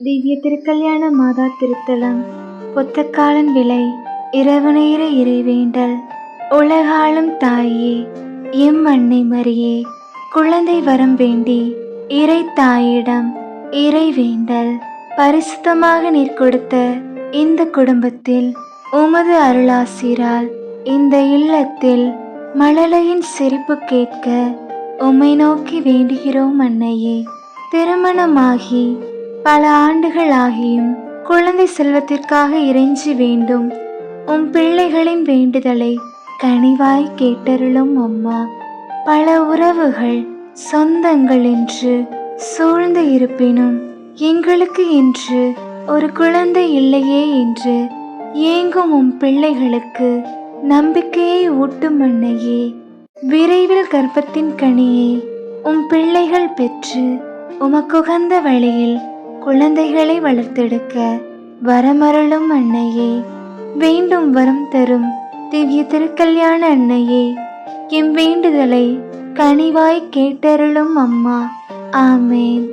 திவ்ய திருக்கல்யாண மாதா திருத்தலம். பொத்தக்காலன் விலை இரவு நேர இறைவேண்டல். உலகாளும் தாயே எம் அன்னை மரியே குழந்தை வரம் வேண்டி இறை தாயிடம் இறைவேண்டல். பரிசுத்தமாக நீர் கொடுத்த இந்த குடும்பத்தில் உமது அருளாசிரால் இந்த இல்லத்தில் மழலையின் சிரிப்பு கேட்க உம்மை நோக்கி வேண்டுகிறோம் அன்னையே. திருமணமாகி பல ஆண்டுகள் ஆகியும் குழந்தை செல்வத்திற்காக இறைஞ்சி வேண்டும். உம் பிள்ளைகளின் வேண்டுதலை கனிவாய் கேட்டருளும் அம்மா. பல உறவுகள் சொந்தங்கள் என்று சூழ்ந்து இருப்பினும் எங்களுக்கு என்று ஒரு குழந்தை இல்லையே என்று ஏங்கும் உம் பிள்ளைகளுக்கு நம்பிக்கையை ஊட்டும் அன்னையே. விரைவில் கர்ப்பத்தின் கனியை உம் பிள்ளைகள் பெற்று உமக்குகந்த வழியில் குழந்தைகளை வளர்த்தெடுக்க வரமருளும் அன்னையே. வேண்டும் வரம் தரும் திவ்ய திருக்கல்யாண அன்னையே. எம் வேண்டுதலை கனிவாய் கேட்டருளும் அம்மா. ஆமேன்.